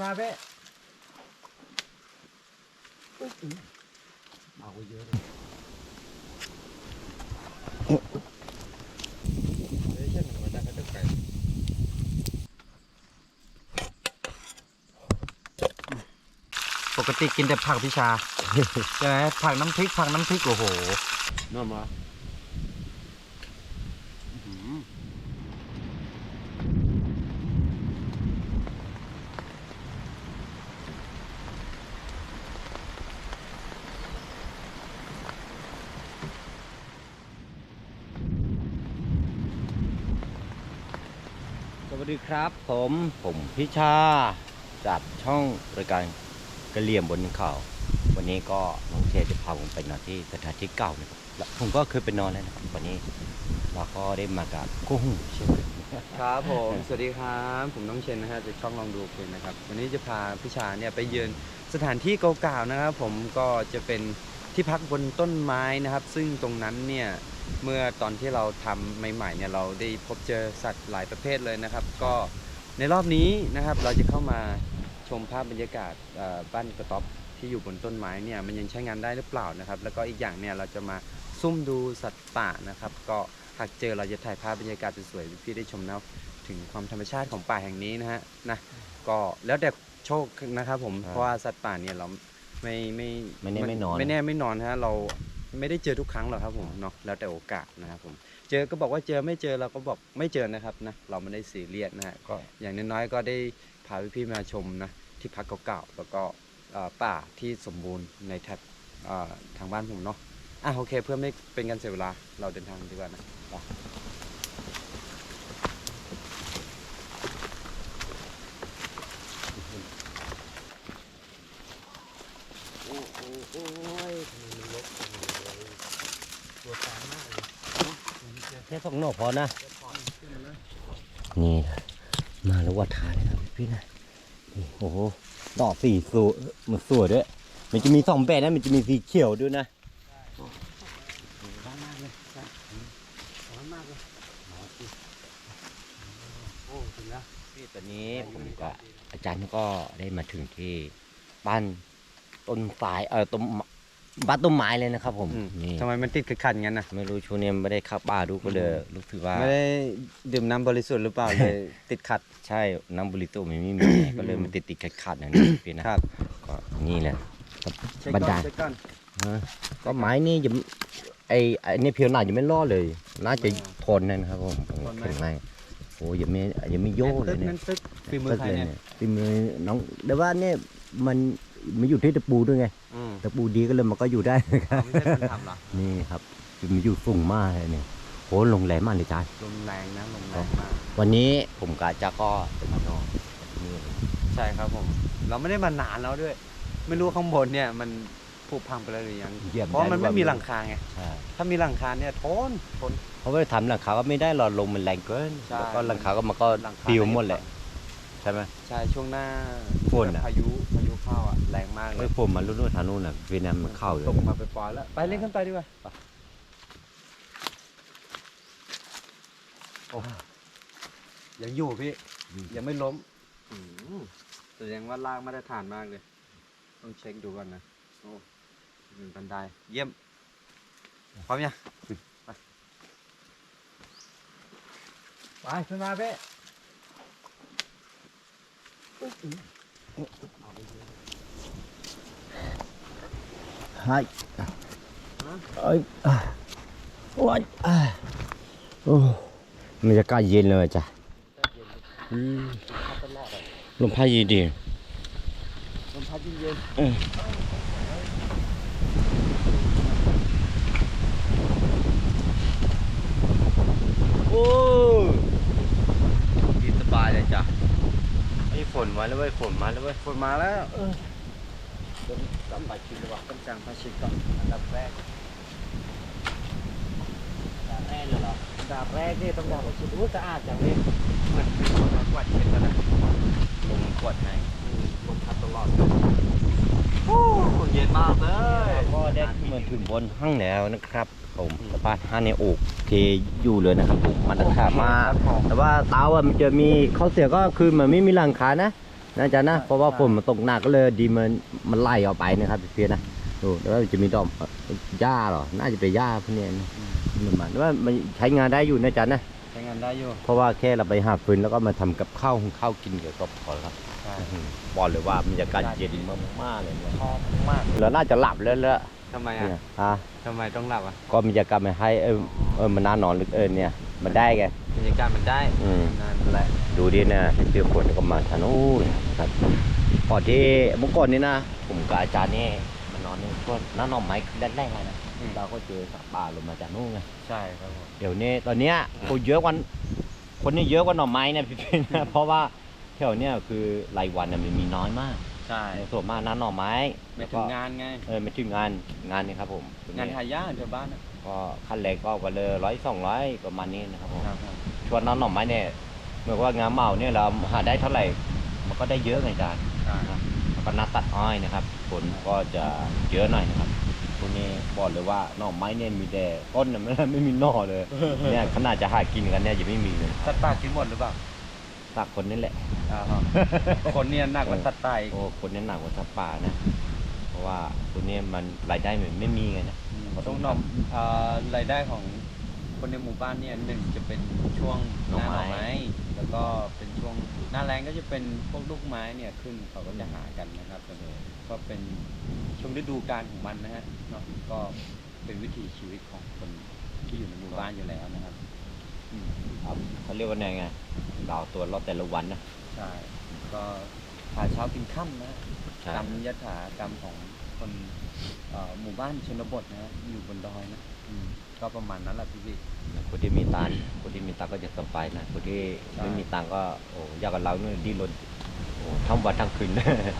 มาเป๊ะเอาเยอะเลยปกติกินแต่ผักพิชา ใช่ไหมผักน้ำพริกผักน้ำพริกโอ้โหน่ามา ครับผมผมพิชาจากช่องรายการกระเหลี่ยมบนเขาวันนี้ก็น้องเชจะพาผมไปนอนที่สถานที่เก่านะครับผมก็เคยไปนอนแล้วนะครับวันนี้เราก็ได้มากับกุ้งเช่นกันครับผมสวัสดีครับผมน้องเชนนะฮะจากช่องลองดูเพลงนะครับ วันนี้จะพาพี่ชาเนี่ยไปเยือนสถานที่เก่าๆนะครับ ผมก็จะเป็นที่พักบนต้นไม้นะครับ ซึ่งตรงนั้นเนี่ย เมื่อตอนที่เราทำใหม่ๆเนี่ยเราได้พบเจอสัตว์หลายประเภทเลยนะครับ ก็ในรอบนี้นะครับเราจะเข้ามาชมภาพบรรยากาศเอ่อบ้านกระต๊อบที่อยู่บนต้นไม้เนี่ยมันยังใช้งานได้หรือเปล่านะครับ แล้วก็อีกอย่างเนี่ยเราจะมาซุ่มดูสัตว์ป่านะครับ ก็หากเจอเราจะถ่ายภาพบรรยากาศสวยๆให้พี่ได้ชมนะถึงความธรรมชาติของป่าแห่งนี้นะฮะนะก็แล้วแต่โชคนะครับผมครับเพราะว่าสัตว์ป่าเนี่ยเราไม่ไม่ไม่แน่ไม่นอนไม่แน่ไม่นอนฮะเรา ไม่ได้เจอทุกครั้งหรอกครับผมเนาะแล้วแต่โอกาสนะครับผมเจอก็บอกว่าเจอไม่เจอเราก็บอกไม่เจอนะครับนะเราไม่ได้ซีเรียสนะฮะก็อย่างน้อยๆก็ได้พาพี่ๆมาชมนะที่พักเก่าๆแล้วก็เอ่อป่าที่สมบูรณ์ในแถบเอ่อทางบ้านผมเนาะอะโอเคเพื่อไม่เป็นการเสียเวลาเราเดินทางดีกว่านะไป โอ้โหโอ้ยมันลกจังเลย ตัวตามมากเลย แค่สองหน่อพอนะ นี่นะมาแล้ววัดทานเลยครับพี่นะนี่โอ้โหดอกสีสวยมันสวยด้วย มันจะมีสองแบบนะมันจะมีสีเขียวด้วยนะร้อนมากเลยใช่ร้อนมากเลยโอ้ถึงแล้วพี่ตอนนี้ผมกับอาจารย์ก็ได้มาถึงที่บ้านต้นสายเออต้น บ้านต้นไม้เลยนะครับผมอืมนี่ทำไมมันติดขัดๆงั้นนะไม่รู้ช่วงนี้ไม่ได้เข้าป่าดูก็เลยรู้สึกว่าไม่ได้ดื่มน้ำบริสุทธิ์หรือเปล่าเลยติดขัด ใช่น้ำบริโตมันไม่มีไงก็เลยมันติดติดขัดขัดๆนะนี่พี่นะครับก็นี่แหละเช็คบันก่ไดอนเช็คก่อนฮะก็ไม้นี่ยังไอไอเนี่ยเพียวหนายังไม่รอดเลย น่าจะทนนะครับผมแข็งแรงโอ้ยังไม่ยังไม่โย่เลยเนี่ยนั่นตึ๊กฝีมือใครเนี่ยฝีมือน้องแต่ว่าเนี่ยมัน มันอยู่ที่ตะปูด้วยไงอืมตะปูดีก็เลยมันก็อยู่ได้นะครับไม่ใช่คนทำหรอนี่ครับมันอยู่สูงมากเลยเนี่ยโหลงแรงมากเลยจ้า ลมแรงนะลมแรงมากวันนี้ผมกาจะก็จะมานอนที่นี่ใช่ครับผม เราไม่ได้มานานแล้วด้วย ไม่รู้ข้างบนเนี่ยมันผุพังไปแล้วหรือยังเหยียบเพราะมันไม่มีหลังคาไงใช่ถ้ามีหลังคาเนี่ยทนทน เพราะว่าทำหลังคาก็ไม่ได้หรอกลมมันแรงเกิน ใช่ แล้วก็หลังคาก็มันก็หลังคาปิวหมดแหละ ใช่ไหม ใช่ช่วงหน้าฝนอะ พายุพายุเข้าอะแรงมากเลไม่ยผมมาลุ้นๆทางนู้นน่ะเวียดนามมันเข้าอยู่ตกมาไปปล่อยๆแล้ว ไปเล่นกันไปดีกว่าไปโอ้ยังอยู่พี่ ยังไม่ล้มอืมแสดงว่าลากมาตรฐานมากเลย ต้องเช็คดูก่อนนะโอ้หนึ่งบันไดเยี่ยมพร้อมยังไปไปขึ้นมาเพ่ ใช่เอ้ยอะโอ้ยอะโอ้มันจะกล้าเย็นเลยจ้ะอืมลมพัดเย็นดีลมพัดเย็นโอ้ยินสบายเลยจ้ะไอ้ฝน มาแล้วเว้ยฝนมาแล้วเว้ยฝนมาแล้วเออเป็นลำบากชิมดีกว่าต้องจางพาชิกก่อนอันดับแรกแรกเลยเหรออันดับแรกนี่ต้องบอกว่าชิดูสะอาดอย่างนี้เหมือนเป็นคนมากวาดเช็ดแล้วนะลมกดให้ลมพัดตลอดเลยโอ้เย็นมากเลยก็ได้ขึ้นมาถึงบนห้างแล้วนะครับผมสะพานห้างในโอกเทอยู่เลยนะครับผมมันราคามากแต่ว่าเตาอะมันจะมีข้อเสียก็คือมันไม่มีหลังคานะ น่าจะนะใช่เพราะว่าใช่ฝนมันตกหนักก็เลยดีมันมันไล่ออกไปนะครับพี่เพียนะดูแล้วมันจะมีดอกหญ้าเหรอ น่าจะเป็นหญ้าพวกเนี้ยนะมันมันว่ามันใช้งานได้อยู่นะจ๊ะนะใช้งานได้อยู่ เพราะว่าแค่เราไปหาฟืนแล้วก็มาทำกับข้าวหุงข้าวกินเกี่ยวกับพอแล้วครับใช่อื้อหือบอกเลยว่าบรรยากาศเย็นมากๆเลยเนี่ยชอบมากเราน่าจะหลับแล้วละทำไมเนี่อะยอะทำไมต้องหลับอะ ก็บรรยากาศมันให้เออเออมันน่านอนเหลึกเอินเนี่ย มันได้ไงบรรยากาศมันได้อืม นั่นแหละดูดินะให้เจอคนก็มาทานโอ้ยครับก่อนที่เมื่อก่อนนี่นะ ผมกับอาจารย์นี่มานอนนี่ก็น้าหน่อไม้แรกๆเลยนะเราก็เจอสัตว์ป่าลงมาจากนู่นไงใช่ครับผมเดี๋ยวนี้ตอนเนี้ยคนเยอะกว่าคนนี่เยอะกว่าหน่อไม้นะพี่เพี่นะเพราะว่าแถวเนี้ยคือรายวันน่ะมันมีน้อยมาก ใช่ส่วนมากน้าหน่อไม้ไม่แล้วถึก็งงานไงเออไม่ถึงงานงานนี่ครับผมงานหายากแถวบ้านอะก็ขั้นแรกก็วันละร้อยสองร้อยประมาณนี้นะครับผมครับชวนน้าหน่อไม้เนี่ยเหมือนว่างานเหมาเนี่ยเราหาได้เท่าไหร่มันก็ได้เยอะไงอาจารย์ใช่แล้วก็นัดตัดอ้อยนะครับ ผลก็จะเยอะหน่อยนะครับพวกนี้บอกเลยว่าหน่อไม้เนี่ยมีแต่ต้นน่ะไม่ไม่มีหน่อเลยเนี่ยขนาดจะหากินกันเนี่ยยังไม่มีเลยสัตว์ป่ากินหมดหรือเปล่า ตักคนนี่แหละ อ่าฮะ คนเนี่ยหนักกว่าสัตว์ป่าอีกโอ้คนนี่หนักกว่าสัตว์ป่านะ เพราะว่าตัวนี้มันรายได้มันไม่มีไงนะตรงหน่อมอ่ารายได้ของคนในหมู่บ้านเนี่ยหนึ่งจะเป็นช่วงหน้าหน่อไม้แล้วก็เป็นช่วงหน้าแรงก็จะเป็นพวกลูกไม้เนี่ยขึ้นเขาก็จะหากันนะครับก็เป็นช่วงฤดูกาลของมันนะฮะเนาะก็เป็นวิถีชีวิตของคนที่อยู่ในหมู่บ้านอยู่แล้วนะครับอืม ครับเขาเรียกว่าไงไงเราเอาตัวรอดแต่ละวันนะ ใช่ ก็หาเช้ากินค่ำนะใช่กรรมยถากรรมของคนเอ่อหมู่บ้านชนบทนะฮะอยู่บนดอยนะอืมก็ประมาณนั้นแหละพี่พี่ คนที่มีตังค์คนที่มีตังค์ก็จะสบายนะคนที่ใช่ ไม่มีตังค์ก็โอ้อยากกับเราเนี่ยดิ้นรนโอ้ทั้งวันทั้งคืน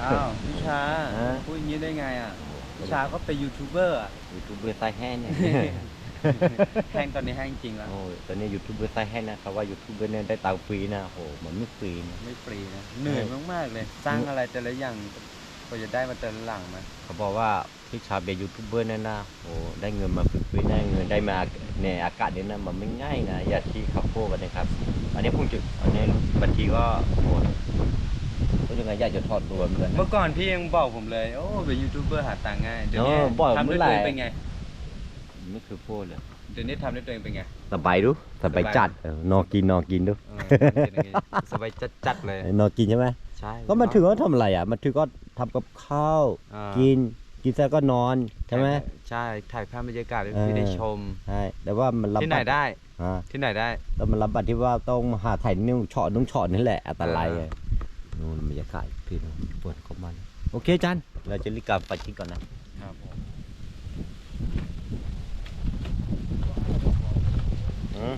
อ้าวพี่ชาฮะ พูดอย่างนี้ได้ไงอะพี่ชาก็เป็นยูทูบเบอร์อะยูทูบเบอร์ใต้แห้งเนี่ย แห้งตอนนี้แห้งจริงแล้ว โอ้ยตอนนี้ยูทูบเบอร์ใต้แห้งนะครับว่ายูทูบเบอร์เนี่ยได้ตังค์ฟรีนะโอ้โหมันไม่ฟรีนะไม่ฟรีนะ เหนื่อยมากๆเลย สร้างอะไรแต่ละอย่างก็จะได้มาแต่ละหลังนะเขาบอกว่าพี่ชาเป็นยูทูบเบอร์เนี่ยนะโอ้ได้เงินมาฟรีๆได้เงินได้มาในอากาศเนี่ยนะมันไม่ง่ายนะอย่าที่เขาพูดกันนะครับ อันนี้พุ่งจุดอันนี้บางทีก็โอ้ก็ยังไงอยากจะถอดตัวเหมือนกันนะ เมื่อก่อนพี่ยังบอกผมเลย โอ้เป็นยูทูบเบอร์หาตังค์ง่าย เดี๋ยวนี้เออบอกทำเมื่ด้วยอไหร่ ตัวเองเป็นไง ไม่คือพูดเลยเดี๋ยวนี้ทำด้วยตัวเองเป็นไง สบายดูสบายจัดเออนอกินนอกินดูเออเป็นอย่างงี้สบายจัดๆเลย นอกินใช่ไหมใช่ก็มาถึงก็ทำอะไรอะมาถึงก็ทำกับข้าว อ่ากินกินเสร็จก็นอนใช่ไหม ใช่ถ่ายภาพบรรยากาศให้เออพี่ได้ชม ใช่แต่ว่ามันลำบากที่ไหนได้ อ่าที่ไหนได้ แต่มันลำบากที่ว่าต้องหาถ่ายนิ้วเฉาะนุ่งเฉาะนี่แหละอันตรายอ่าอะนู่นบรรยากาศพี่น้องปวดเข้ามาโอเคจันเราจะรีบกลับไปที่ก่อนนะครับ ผม อืม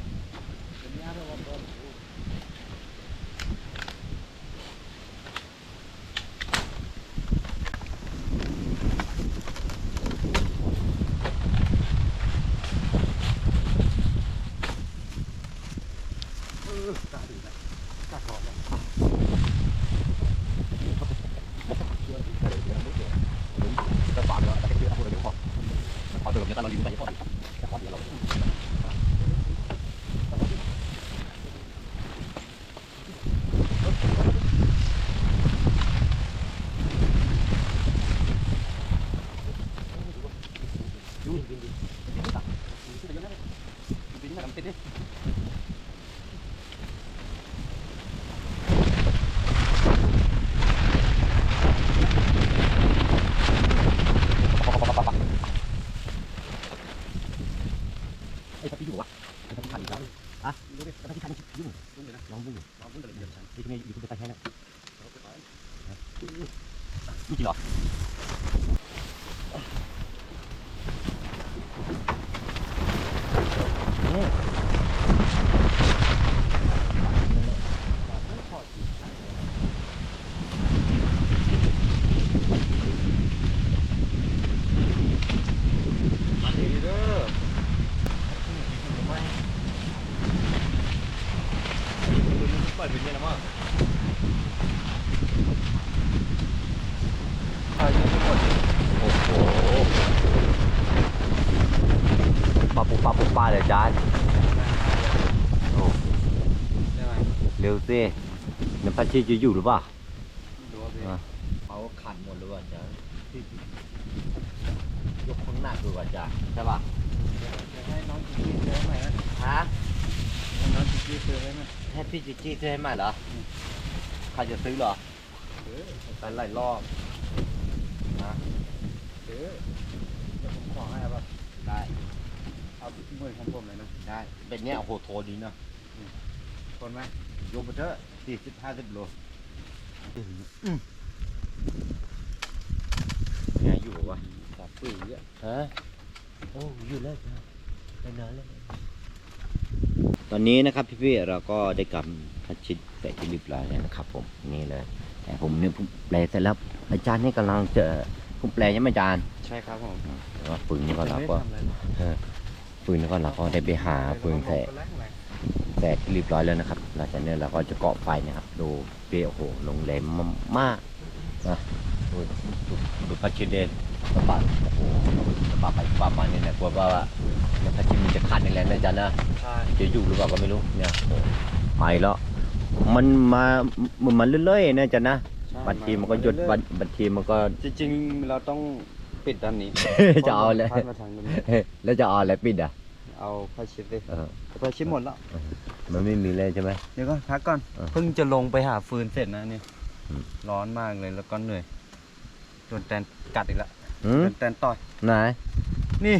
ไอ้พี่อยู่วะไอ้พี่ขันอีกแล้วอะดูดิไอ้พี่ขันยุ่งยุ่งเลยนะลองยุ่งลองยุ่งเลยเดี๋ยวฉันนี่ไงอยู่ที่ไปแค่นั้นนี่จริงเหรอ ดีเด้อ ปล่อยเป็นยังไงมั้ง ถ่ายอยู่ทั้งหมด โอ้โหปาปุปาปุปาเลยจานโอ้ใช่ไหมเร็วสิน้ำพัชชีจะอยู่หรือเปล่าดูอะเขาขันหมดหรือว่าจะยกข้างหน้าหรือว่าจะใช่ป่ะจะให้น้องจิจี้ซื้อให้ใหม่นะฮะให้น้องจิจี้ซื้อให้ใหม่ให้พี่จิจี้ซื้อให้ใหม่เหรอใครจะซื้อเหรอซื้อไปหลายรอบซื้อเดี๋ยวผมขอให้เอาป่ะ ได้ เอาหมื่นของผมเลยนะได้เป็นเนี้ยโอ้โหโทรดีนะคนไหมยกไปเถอะสี่สิบห้าสิบโลไงอยู่วะจับปุ๋ยอะฮะโอ้อยู่แล้วจ้ะไปนานแล้วตอนนี้นะครับพี่ๆเราก็ได้กำพัชชิตไปที่เรียบร้อยแล้วนะครับ ผมนี่เลย แต่ผมเนี่ยผมแปลเสร็จแล้วอาจารย์นี่กำลังจะผมแปลใช่ไหมอาจารย์ใช่ครับผมแต่ว่าปืนนี่ก็เราไม่ก็ ปืนนี่ก็เราก็ได้ไปหาปืนแสแรงแสที่เรียบร้อยแล้วนะครับหลังจากนี้เราก็จะเกาะไฟนะครับ ดูเปรี้ยวโอ้โหลงแรงมากนะดูดูดูพัชเดนสะบัดโอ้โหสะบัดไปสะบัดมาเนี่ยนะกลัวว่าเนี่ยพัชมันจะคันในแรงนะอาจารย์นะใช่จะอยู่หรือเปล่าก็ไม่รู้เนี่ยไปแล้วมันมามันมันเรื่อยๆนะจ๊ะนะใช่บางทีมันก็หยุดบางบางทีมันก็จริงๆเราต้อง ปิดด้านนี้ จะเอาเลยพัดมาทางนู้นแล้วจะเอาอะไรปิดอะ เอาผ้าเชิดเลยเออ ผ้าเชิดหมดแล้ว มันไม่มีเลยใช่ไหม เดี๋ยวก่อนพักก่อน เออเพิ่งจะลงไปหาฟืนเสร็จนะเนี่ยอืม ร้อนมากเลยแล้วก็เหนื่อยโดนแตนกัดอีกแล้วหืมโดนแตนต่อย ไหนนี่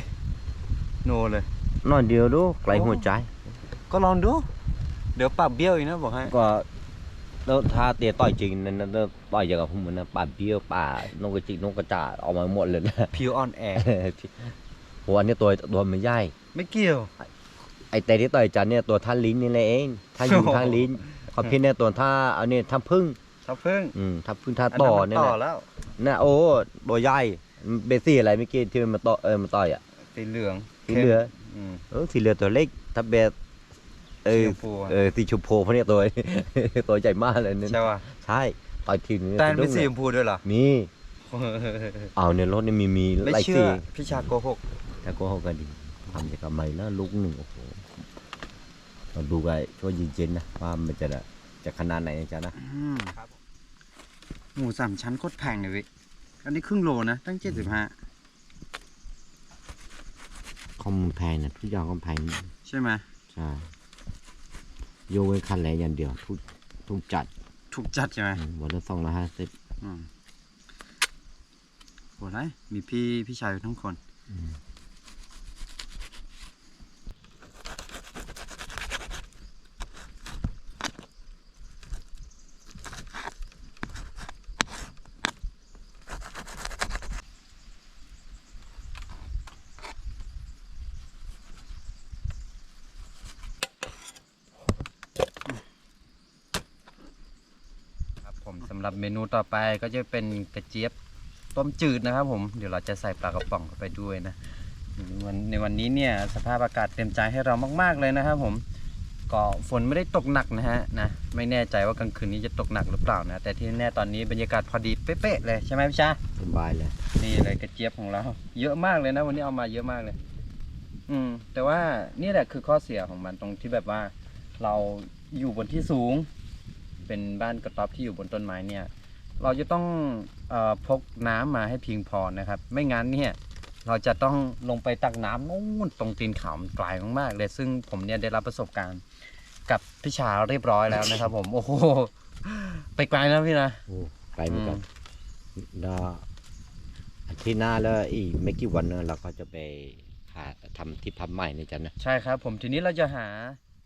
โนเลย นอนเดียวดูไกลหัวใจ ก็ลองดู เดี๋ยวปรับเบี้ยวอีกนะบอกให้ ก็ แล้วถ้าเตียต่อยจริงนั่นนั่นต่อยอย่างกับผมเหมือนนะป่าเบี้ยวป่านกกระจิกนกกระจาดออกมาหมดเลยนะผิวอ่อนแอหัวอันนี้ตัวตัวมันใหญ่ไม่เกี่ยว ไอแต่ที่ต่อยจันเนี่ยตัวท่าลิ้นนี่แหละเองท่ายิงโอ้โหท่าลิ้นเขาพี่เนี่ยตัวท่าเอาเนี่ยท่าพึ่งทับพึ่งอืมท่าพึ่งท่าอันต่นั้อนมันเนี่ยต่อนะแล้วน่ะโอ้ตัวใหญ่มันเบสซี่อะไรเมื่อกี้ที่มันมาต่อเออมาต่อยอะสีเหลืองสีเหลืองอืมเออสีเหลืองตัวเล็กถ้าเบส เออสีชมพูอะ เออสีชมพูเพราะเนี่ยตัว ตัวใหญ่มากเลยเนี่ยใช่ป่ะใช่ต่อยทีนึงแตนเป็นสะดุ้งสีเลยชมพูด้วยเหรอ มีเอาเนี่ยรถเนี่ยมีมีไม่หลายเชื่สีอพี่ชาโกหก แต่ก็เขากันดีทำจากกำไมนะลูกหนึ่งโอ้โหมาดูกันช่วยเย็นๆนะว่ามันจะจะขนาดไหนนะจ๊ะนะครับ หมูสามชั้นโคตรแพงเลยเวิอันนี้ครึ่งโลนะ ตั้งเจ็ดสิบห้าคอมแพงนะทุกอย่างก็แพงใช่ไหมใช่ โยกเว้นคันแหลอย่างเดียวทุกทุกจัดถูกจัดใช่ไหมอืมวันละสองร้อยห้าสิบอืมโหไรมีพี่พี่ชายอยู่ทั้งคนครับผมสำหรับ เมนูต่อไปก็จะเป็นกระเจี๊ยบต้มจืดนะครับผม เดี๋ยวเราจะใส่ปลากระป๋องเข้าไปด้วยนะในวันในวันนี้เนี่ยสภาพอากาศเต็มใจให้เรามากๆเลยนะครับผม ก็ฝนไม่ได้ตกหนักนะฮะนะไม่แน่ใจว่ากลางคืนนี้จะตกหนักหรือเปล่านะ แต่ที่แน่ตอนนี้บรรยากาศพอดีเป๊ะๆเลยใช่ไหมพี่ชาสบายเลย นี่เลยกระเจี๊ยบของเรา เยอะมากเลยนะ วันนี้เอามาเยอะมากเลย อืม แต่ว่านี่แหละคือข้อเสียของมันตรงที่แบบว่า เราอยู่บนที่สูง เป็นบ้านกระต๊อบที่อยู่บนต้นไม้เนี่ย เราจะต้องเออพกน้ำมาให้เพียงพอนะครับ ไม่งั้นเนี่ยเราจะต้องลงไปตักน้ำนู่นตรงตีนเขามันไกลมากๆเลย ซึ่งผมเนี่ยได้รับประสบการณ์กับพี่ชาเรียบร้อยแล้วนะครับ ผมโอ้โหไปไกลนะพี่นะโอ้ไปเหมือนกันแล้วอาทิตย์หน้าแล้วอีกไม่กี่วันเนี่ยเราก็จะไปหาทำที่พับใหม่นี่จันนะใช่ครับ ผมทีนี้เราจะหา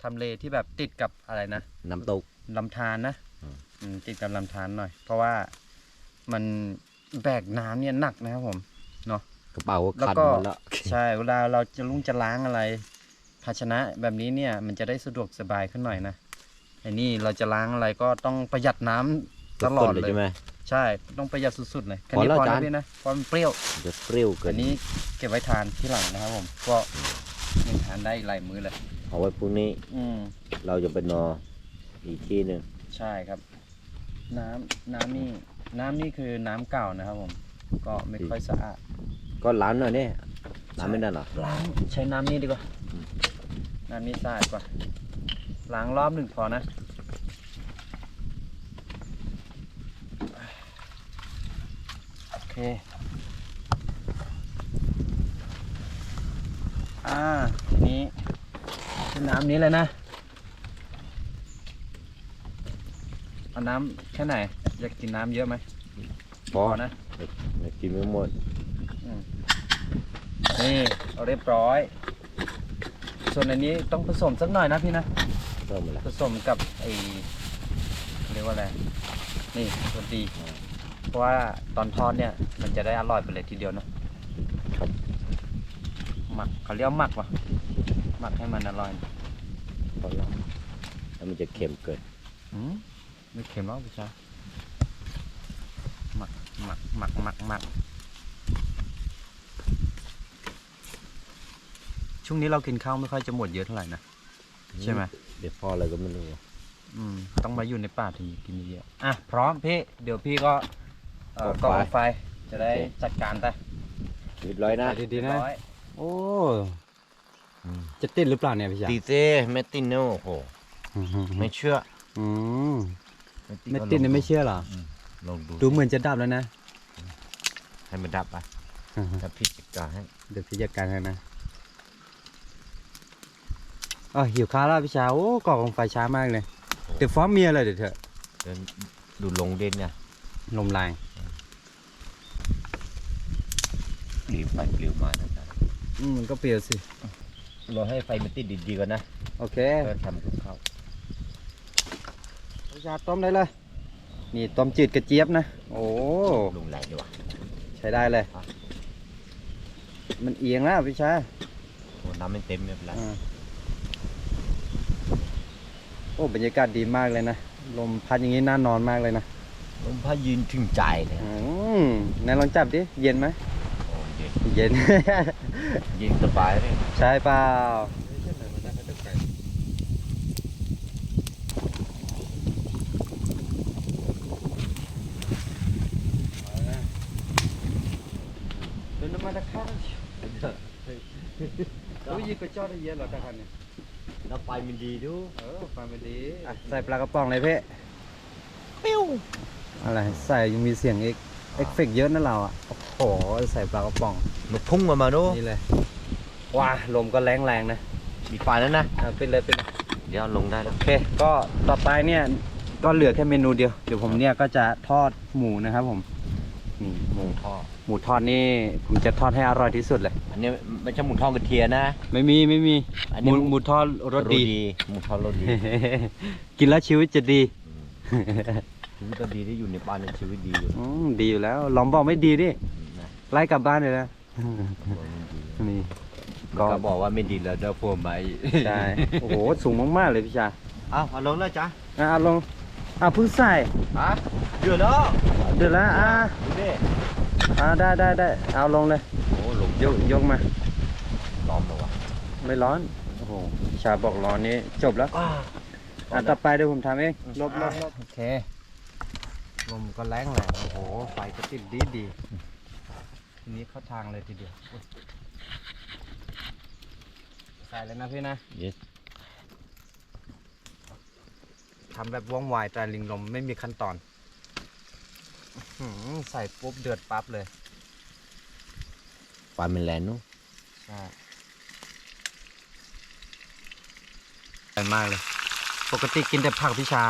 ทำเลที่แบบติดกับอะไรนะน้ำตก ลำธารนะอืมอืมติดกับลำธารหน่อย เพราะว่ามันแบกน้ำเนี่ยหนักนะครับผม กระเป๋าก็แล้วคันก็ หมดแล้วใช่เวลาเราจะลุงจะล้างอะไร ภาชนะแบบนี้เนี่ยมันจะได้สะดวกสบายขึ้นหน่อยนะไอ้นี่เราจะล้างอะไรก็ต้องประหยัดน้ำตลอดสุๆเลย ใช่ไหม ใช่ต้องประหยัดสุดๆเลยแค่พอนี้แล้วพอจานะนพี่นะเพราะมันเปรี้ยวจะเปรี้ยวเกิอันนนี้เก็บไว้ทานที่หลังนะครับผม ก็ยังทานได้อีกหลายมื้อเลย เอาไว้พรุ่งนี้อืมเราจะไปนอน อีกที่หนึ่งใช่ครับ น้ำน้ำนี่น้ำนี่คือน้ำเก่านะครับผม ก็ไม่ค่อยสะอาด ก็ล้างหน่อยเนี่ยล้างไม่ได้เหรอ ล้างใช้น้ำนี่ดีกว่าน้ำนี่สะอาดกว่า ล้างรอบหนึ่งพอนะอ่า ทีนี้เป็นน้ำนี้เลยนะ เอาน้ำแค่ไหน อยากกินน้ำเยอะไหมพอนะนะกินไม่หมดนี่เอาเรียบร้อย ส่วนอันนี้ต้องผสมสักหน่อยนะพี่นะเริ่มแล้วผสมกับไอเรียกว่าอะไร นี่รสดี เพราะว่าตอนทอดเนี่ย มันจะได้อร่อยไปเลยทีเดียวเนอะครับหมักเขาเรียกว่าหมักวะหมักให้มันอร่อยพอแล้วแล้วมันจะเค็มเกิน อืม ไม่เค็มหรอกพี่ชายหมักหมักหมักหมักหมักช่วงนี้เรากินข้าวไม่ค่อยจะหมดเยอะเท่าไหร่นะใช่ไหมเดี๋ยวพออะไรก็ไม่รู้อืมต้องมาอยู่ในป่าถึงจะกินเยอะอะพร้อมพี่เดี๋ยวพี่ก็เอ่อก่อไฟก่อไฟจะได้โอเคจัดการไปเรียบร้อยนะเรียบร้อยโอ้ จะติดหรือเปล่าเนี่ยพี่ชายตีเต้ไม่ติดเนอะโอ้โห ไม่เชื่อ อืม ไม่ติดเนี่ยไม่เชื่อเหรอลองดูดูเหมือนจะดับแล้วนะ ให้มันดับไปถ้าพิจิกาให้เดี๋ยวพี่จัดการให้นะอ๋อหิวข้าวแล้วพี่ชายโอ้ก่อของไฟช้ามากเลยเดี๋ยวฟ้อมเมียเลยเดี๋ยวเถอะเดินดูลงเด่นเนี่ยลมแรงปลิวไปปลิวมานะจ๊ะอืมมันก็เปรี้ยวสิ เราให้ไฟมันติดดีๆก่อนนะ โอเคก็ทำกับข้าว พี่ชายต้มได้เลย นี่ต้มจืดกระเจี๊ยบนะ โอ้ลงแรงดีกว่าใช้ได้เลย มันเอียงแล้วพี่ชายโอ้น้ำมันเต็มไม่เป็นไรอ่าโอ้บรรยากาศดีมากเลยนะ ลมพัดอย่างนี้น่านอนมากเลยนะ ลมพายืนถึงใจเลยอืมนายลองจับดิ เย็นไหมโอ้เย็น เย็น เย็นสบายเลย ใช่เปล่า เดินมาตะข้างโอ้ยยิงกระจอดได้เยอะเหรอตะคันเนี่ยแล้วไฟมันดีดูเออฟังไปดีอะใส่ปลากระป๋องเลยเพ่ปิ้วอะไรใส่ยังมีเสียงเอ็กเอฟเฟกต์เยอะนะเราอะโอ้โหใส่ปลากระป๋องมันพุ่งมามาดูนี่เลยว้าลมก็แรงแรงๆนะมีไฟแล้วนะอะเป็นเลยเป็นเลยเดี๋ยวลงได้แล้ว โอเค ก็ต่อไปเนี่ยก็เหลือแค่เมนูเดียว เดี๋ยวผมเนี่ยก็จะทอดหมูนะครับผมนี่หมูทอด หมูทอดนี่ผมจะทอดให้อร่อยที่สุดเลย อันนี้ไม่ใช่หมูทอดกระเทียมนะ ไม่มีไม่มีอันหนี้มูหมูทอดรสดี หมูทอดรสดีกินแล้วชีวิตจะดีชีวิตก็ดีที่อยู่ในบ้านในชีวิตดีอยู่อืมดีอยู่แล้วลองบอกไม่ดีดินะไล่กลับบ้านเลยนะบอกมันดีนี่ก็ก็บอกว่าไม่ดีแล้วเดี๋ยวพวกไปใช่โอ้โหสูงมากๆเลยพี่ชายอ้าวเอาลงแล้วจ้ะอะเอาลงอะเพิ่งใส่ฮะเดือดแล้วเดี๋ยวแล้วอะดูดิ อะได้ได้ได้เอาลงเลยโอ้ลงยกยกมาล้อมแล้ววะไม่ร้อนโอ้โหพี่ชายบอกร้อนนี้จบแล้วอะต่อไปเดี๋ยวผมทำเองลบลบลบโอเคลมก็แรงแรงโอ้โหไฟก็ติดดีดีทีนี้เข้าทางเลยทีเดียวอุ๊ยใส่เลยนะพี่นะเย็ดทำแบบว่องไวแต่ลิงลมไม่มีขั้นตอนอื้อหือ ใส่ปุ๊บเดือดปั๊บเลยไฟมันแรงนู้นใช่แรงมากเลย ปกติกินแต่ผักพิชา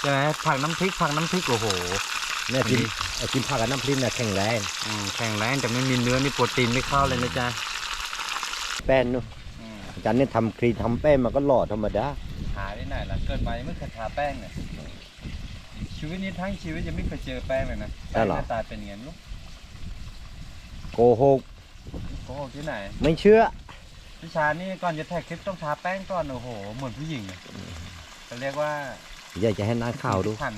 ใช่ไหมผักน้ำพริกผักน้ำพริกโอ้โหเนี่ยกินดีเอากินผักกับน้ำพริกเนี่ยแข็งแรงอืมแข็งแรงแต่ไม่มีเนื้อมีโปรตีนไม่เข้าเลยนะจ๊ะแป้นนู้นอาจารย์เนี่ยทำครีมทำแป้งมันก็หล่อธรรมดาหาได้ไหนล่ะเกิดมายังไม่เคยทาแป้งเลย ชีวิตนี้ทั้งชีวิตยังไม่เคยเจอแป้งเลยนะแป้งหน้าตาเป็นอย่างนี้นลูกโกหกโกหกที่ไหนไม่เชื่อพิชานี่ก่อนจะถ่ายคลิปต้องทาแป้งก่อนโอ้โหเหมือนผู้หญิงเลยเขาเรียกว่าอยากจะให้หน้าข่าวดูขัน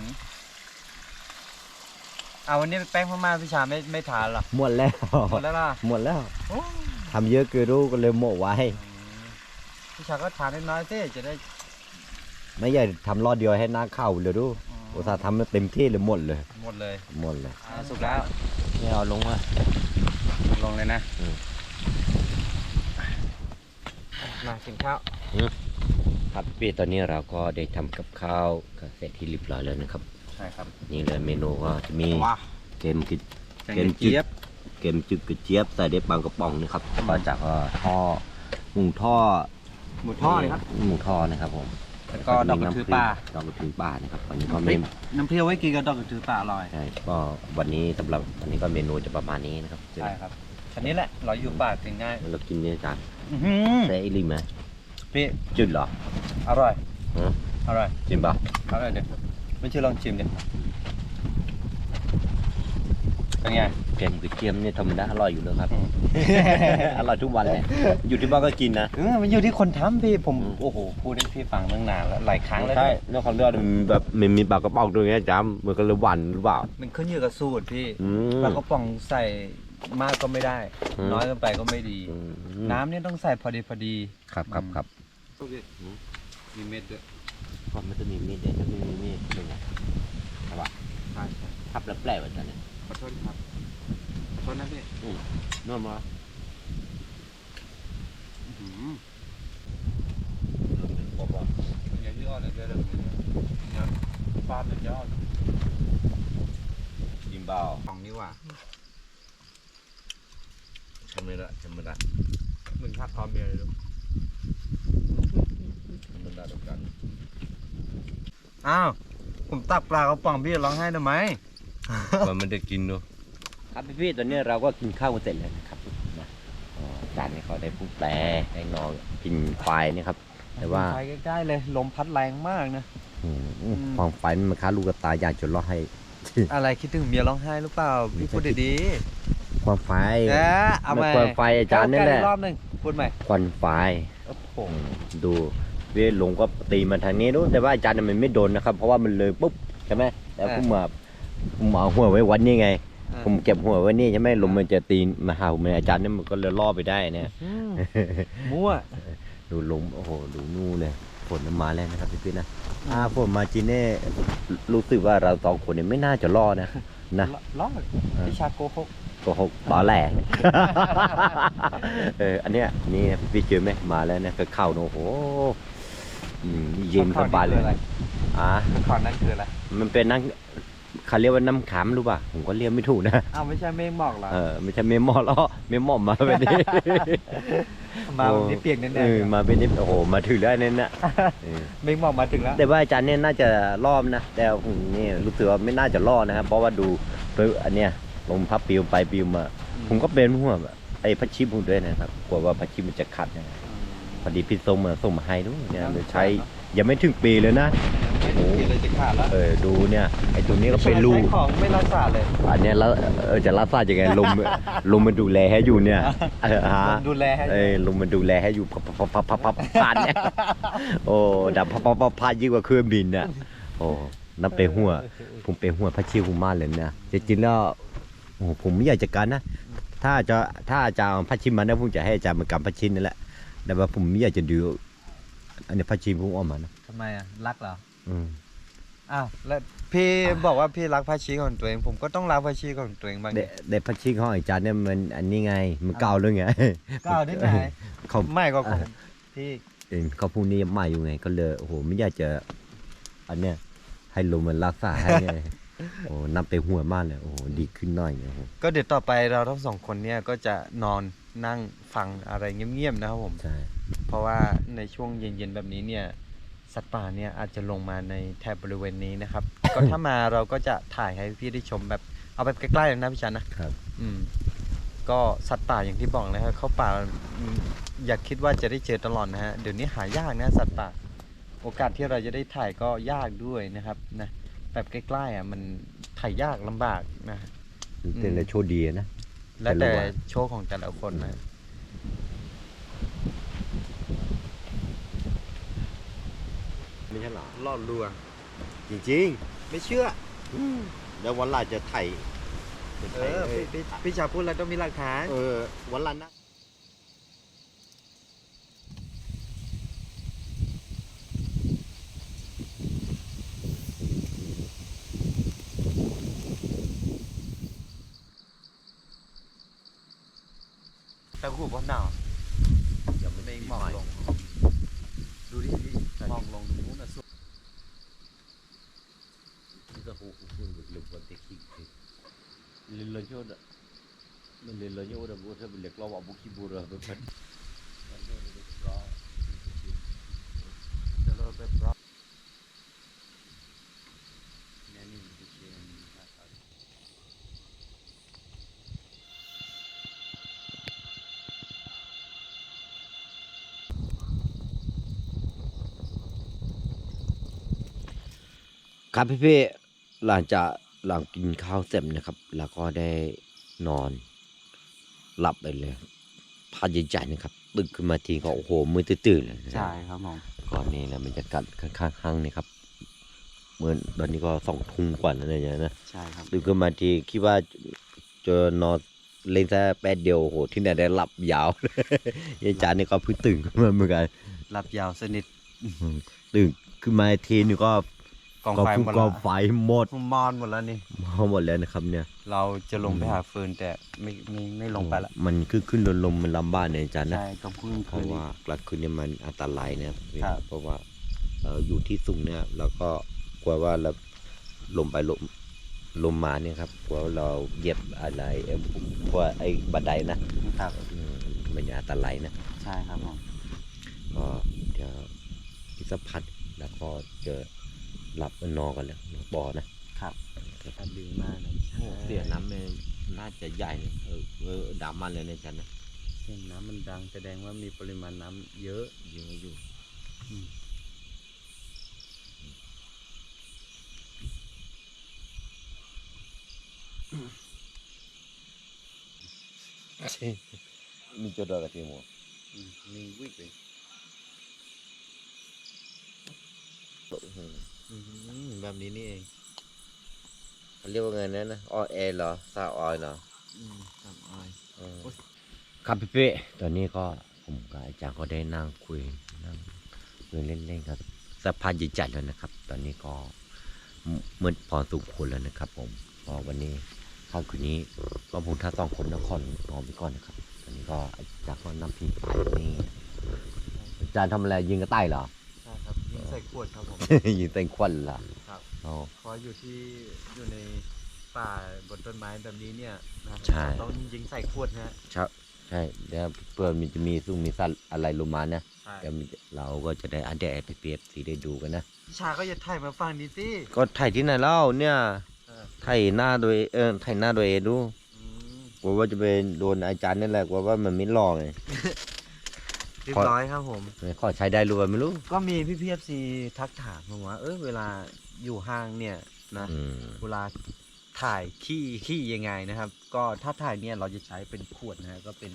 เอาวันนี้แป้งพม่าพิชาไม่ไม่ทานหรอหมดแล้วหมดแล้วล่ะหมดแล้วโอ้ทำเยอะเกินรู้ก็เลยหมดไว้พิชาก็ทานน้อยๆสิจะได้ ไม่อยากทำรอดเดียวให้หน้าข่าวเลยดู อุตส่าห์ทำมาเต็มที่เลยหมดเลย หมดเลยหมดเลย อ่าสุกแล้วนี่เอาลงมาลงเลยนะอืม มากินข้าวครับพี่ตอนนี้เราก็ได้ทำกับข้าวก็เสร็จที่เรียบร้อยแล้วนะครับ ใช่ครับนี่เลยเมนูก็จะมีว้าเค็มกิ แกงเกมเจี๊ยบ เกมจึกกระเจี๊ยบใส่ได้บางกระป๋องนะครับก็จากเอ่อท่อหมูท่อหมูทอดนะครับ หมูท่อนะครับผม แล้วก็ดอกกระทือป่า ดอกกระทือป่านะครับวันนี้ก็พริเมกนน้ำเปรี้ยวไว้กินกับดอกกระทือป่าอร่อยใช่ก็วันนี้สำหรับวันนี้ก็เมนูจะประมาณนี้นะครับใช่ครับอันนี้แหละเราอยู่ป่ากินง่ายเรากินเนี่ยจานอื้อหือใส่ไอริมไหมพี่จืดเหรออร่อยฮะอร่อยจริงปะอร่อยเด็ดไม่เชื่อลองชิมดิ เป็นไงเกมกระเจี๊ยบเนี่ยธรรมดาอร่อยอยู่เลยครับ อร่อยทุกวันเลยอยู่ที่บ้านก็กินนะเออมันอยู่ที่คนทำพี่ผมอืมโอ้โหพูดให้พี่ฟังตั้งนานแล้วหลายครั้งแล้วใช่ด้วยนอกคำเลือดมันแบบมันมีปากกระป๋องตรงเนี้ยจ้ำมันก็เลยหวานหรือเปล่ามันขึ้นอยู่กับสูตรพี่อืมปลากระป๋องใส่มากก็ไม่ได้อืมน้อยเกินไปก็ไม่ดีอืมน้ำเนี่ยต้องใส่พอดีพอดีครับครับครับมีเม็ดด้วยก็ไม่ต้องมีมีดเด็ดถ้าไม่มีมีดเป็นไงใช่ปะใช่ใช่ทับแล้วแปลกเหมือนกันเนี่ย ขอโทษครับขอโทษนะพี่นุ่มมั้ยบอกว่าอย่างที่อ่อนเนี่ยเดี๋ยวเดี๋ยวเนี่ยฟาดเลยยอดกินเบาของนี่ว่าทำไม่ได้ทำไม่ได้มึงหักคอเมียเลยลูกทำไม่ได้ทุกกันอ้าว ผมตักปลากระป๋องพี่ร้องไห้ทำไม มันไม่ได้กินเนอะครับพี่ๆตอนนี้เราก็กินข้าวกันเสร็จแล้วนะครับนะอ๋อจานนี้เขาได้ผู้แปรได้นอนกินควายนี่ครับ แต่ว่าไปใกล้ๆเลยลมพัดแรงมากนะอืมอืมความไฟมันค้าลูกกระตายอยากจะรอให้ อะไรคิดถึงเมียร้องไห้หรือเปล่าพี่พูดดีความไฟๆเอ๊ะเอามันใหม่ความไฟอาจารย์นี่แหละก้วกรอบหนึ่งพูดใหม่ควันไฟโอ้โหดูเวลงก็ตีมาทางนี้นู้นแต่ว่าอาจารย์น่ะมันไม่โดนนะครับ เพราะว่ามันเลยปุ๊บใช่ไหมแต่ผมมา ผมเอาหัวไว้วันนี้ไง ผมเก็บหัวไว้นี่ใช่ไหมลมมันจะตีมาหาผมอาจารย์เนี่ยมันก็เลยล่อไปได้เนี่ยอืมมั่วดูลมโอ้โหดูนู่นเลยฝนมันมาแล้วนะครับพี่ๆนะอ่าฝนมาจีเน่รู้สึกว่าเราสองคนเนี่ยไม่น่าจะรอดนะนะรอดพิชาโกหกโก็หกตอแหลเอออันเนี้ยนี่นะพี่เจอไหมมาแล้วเนี่ยก็เข้าเนอะโอ้โหอืมเย็นสบายเลยอ่าขอนนั่นคืออะไรมันเป็นน้ำ เขาเรียกว่าน้ำขามรู้ป่ะผมก็เรียกไม่ถูกนะอ้าวไม่ใช่เมฆหมอกเหรอเออไม่ใช่เมมมอล้อเมมมอมมาแบบนี้มาวันนี้เปียกแน่เออๆมาเป็นนี้โอ้โหมาถึงแล้วเนี่ยนะเออเมฆหมอกมาถึงแล้วแต่ว่าอาจารย์เนี่ยน่าจะรอบนะ แต่ผมนี่รู้สึกว่าไม่น่าจะรอดนะครับเพราะว่าดูเพิ่งอันเนี้ยลมพับปลิวไปปลิวมา ผมก็เป็นห่วงไอ้พัชชิมผมด้วยนะครับกลัวว่าพัชชิมมันจะขัดนะพอดีพี่ส้มมาส่งมาให้ด้วยเนี่ยเดี๋ยวใช้ยังไม่ถึงปีเลยนะ ไม่ถึงปีเลยจะขาดแล้วเออดูเนี่ยไอ้ตัวนี้ก็เป็นรูใช้ของไม่รักษาเลยอันเนี้ยแล้วเออจะรักษายังไงลมลมมันดูแลให้อยู่เนี่ยเออฮะดูแลให้เออลมมันดูแลให้อยู่พับพับพับพับพับพันเนี่ยโอ้ดับพับพับพับพันยิ่งกว่าเครื่องบินน่ะโอ้นับไปหัว ผมเป็นหัวพระชิวผมมากเลยนะจริงๆแล้วโอ้โหผมไม่อยากจะกันนะถ้าจะถ้าอาจารย์เอาพระชิมมานะผมจะให้อาจารย์มากำพระชินนั่นแหละแต่ว่าผมไม่อยากจะดูอันนี้พระชิมผมเออกมานะทำไมอะรักเหรอ อืมอ้าวแล้วพี่บอกว่าพี่รักพระชีของตัวเอง ผมก็ต้องรักพระชีของตัวเองบ้างเด็กเด็กพระชินของอาจารย์เนี่ยมันอันนี้ไงมันเก่าเลยไง ก้าวได้ไหมเขาไม่ก็ของพี่เองเขาพูดนี้ใหม่อยู่ไง ก็เลยโอ้โหไม่อยากจะ อันเนี้ยให้ลมมันรักษาให้ไง โอ้นับไปหัวมากเลยโอ้โหดีขึ้นหน่อยโอ้โหก็เดี๋ยวต่อไปเราทั้งสองคนเนี่ยก็จะนอนนั่งฟังอะไรเงียบๆนะครับผม ใช่ เพราะว่าในช่วงเย็นๆแบบนี้เนี่ย สัตว์ป่าเนี่ยอาจจะลงมาในแถบบริเวณนี้นะครับ ก็ถ้ามาเราก็จะถ่ายให้พี่ได้ชมแบบเอาแบบใกล้ๆเลยนะพี่ชันนะครับ อืม ก็สัตว์ป่าอย่างที่บอกนะครับเข้าป่าอืมอย่าคิดว่าจะได้เจอตลอดนะฮะเดี๋ยวนี้หายากนะสัตว์ป่า โอกาสที่เราจะได้ถ่ายก็ยากด้วยนะครับนะแบบใกล้ๆอะมันถ่ายยากลำบากนะเป็นอะไรโชคดีนะ แล้วแต่แต่ละวัน โชคของแต่ละคนนะ ไม่ใช่หรอล่อลวงจริงไม่เชื่อๆแล้ววันหลังจะไถ่จะเอไถ่อพี่พี่พี่ชาพูดแล้วต้องมีหลักฐาน เออวันหลังนะ แต่หูว่าหนาวอย่าไม่มองลง ดูดิพี่มองลงตรงนู้นนะสุด จะหูคุณหรือวันเด็กขี้ลิลโชด Lelanya udah buat saya beli kelawak buki burah beban. ครับพี่พี่ๆหลังจากหลังกินข้าวเสร็จนะครับ แล้วก็ได้นอน หลับไปเลย พาใหญ่ๆนะครับตื่นขึ้นมาทีก็โอ้โหมือตื่นๆเลยนะใช่ครับผมก่อนนี้นะบรรยากาศข้างๆห้างนี่ครับเหมือนตอนนี้ก็สองทุ่มกว่าแล้วเนี่ยนะใช่ครับตื่นขึ้นมาทีคิดว่าจะนอนเล่นแค่แป๊บเดียวโอ้โหที่ไหนได้หลับยาว ยายจานนี่ก็เพิ่งตื่นขึ้นมาเหมือนกันหลับยาวสนิทตื่นขึ้นมาทีนี่ก็ กองก็ไฟพุ่งหมดก็แล้วไฟหมดมอนหมดแล้วนี่หมดแล้วนะครับเนี่ย เราจะลงไปหาฟืนแต่ไม่ไม่ไม่ลงไปละมันขึ้นขึ้นลงลงมันลำบากเนี่ยอาจารย์นะใช่ก็เพิ่งเพคืนราะนี้ว่ากลางคืนเนี่ยมันอันตรายนะครับครับเพราะว่าเราอยู่ที่สูงเนี่ยเราก็กลัวว่าเราลมไปลมลมมาเนี่ยครับกลัวเราเหยียบอะไรเอ่อพวกไอ้บันไดนะครับอืมมันอันตรายนะใช่ครับผมก็เดี๋ยวอีกสักพักแล้วก็จะ หลับนอนกันแล้วบอนะครับถ้าดีมากเลยโอ้เสียน้ำมันน่าจะใหญ่เลยเออเออดำมันเลยนะอาจันนะเสียงน้ำมันดังแสดงว่ามีปริมาณน้ำเยอะเยอะอยู่อืมมีจุดอะไรที่หมดอืมมีวิกเลย แบบนี้นี่เองเขาเรียกว่าไงนะนะออแอร์เหรอซาออยเหรออืมสามออยครับพี่เป้ตอนนี้ก็ผมกับอาจารย์ก็ได้นั่งคุยนั่งคุยเล่นๆครับสักพักใหญ่ๆแล้วนะครับ ตอนนี้ก็เมื่อพอสุควรแล้วนะครับ ผมก็วันนี้ค่ำคืนนี้ก็ผมทั้งสองคนนครนอนไปก่อนนะครับตอนนี้ก็อาจารย์ก็นำพี่ไปนี่อาจารย์ทำอะไรยิงกระต่ายเหรอใช่ครับยิงใส่ขวดครับผมยิงเต็งควันเหรอครับ อ๋อเพราะอยู่ที่อยู่ในป่าบนต้นไม้แบบนี้เนี่ยนะใช่ ต้องยิงใส่ขวดนะฮะครับใช่เดี๋ยวเพื่อมันจะมีซุ่มมีสัตว์อะไรลงมานะใช่เดี๋ยวมันจะเราก็จะได้อันเดอร์ไปเปรียบสีได้ดูกันนะ ชาก็อย่าถ่ายมาฟังนี้สิก็ถ่ายที่ไหนเล่าเนี่ย เออถ่ายหน้าโดยเออถ่ายหน้าโดยเองดูอืมกลัวว่าจะไปโดนอาจารย์นี่แหละกลัวว่ามันไม่หล่อไง เรียบร้อยครับผม ขอใช้ได้รู้ว่าไม่รู้ ก็มีพี่พีเอฟซีทักถามมาว่า เออเวลาอยู่ห้างเนี่ยนะอืมเวลาถ่ายขี้ขี้ยังไงนะครับ ก็ถ้าถ่ายเนี่ยเราจะใช้เป็นขวดนะฮะก็เป็น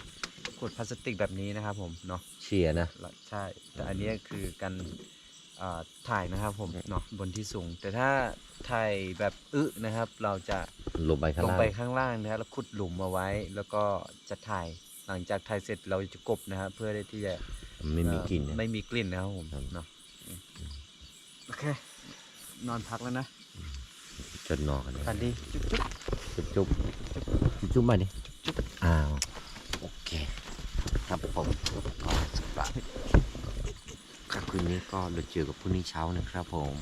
ขวดพลาสติกแบบนี้นะครับ ผมเนาะเชียร์นะแล้วใช่แต่อันเนี้ยคือการอ่าถ่ายนะครับผมเนาะบนที่สูง แต่ถ้าถ่ายแบบอึนะครับ เราจะลงไปข้างลงล่างไปข้างล่างนะครับแล้วขุดหลุมเอาไว้ แล้วก็จะถ่าย หลังจากถ่ายเสร็จเราจะกบนะครับเพื่อที่จะไม่มีกลิ่นเอ่อนะ ไม่มีกลิ่นนะครับผมครับ เนาะโอเคนอนพักแล้วนะจนนอนกันเลยฝันดีจุ๊บจุ๊บ จุ๊บจุ๊บจุ๊บจุ๊บมาดิจุ๊บอ้าวโอเค ครับผมก็สำหรับค่ำคืนนี้ก็เราเจอกับพรุ่งนี้เช้านะครับผม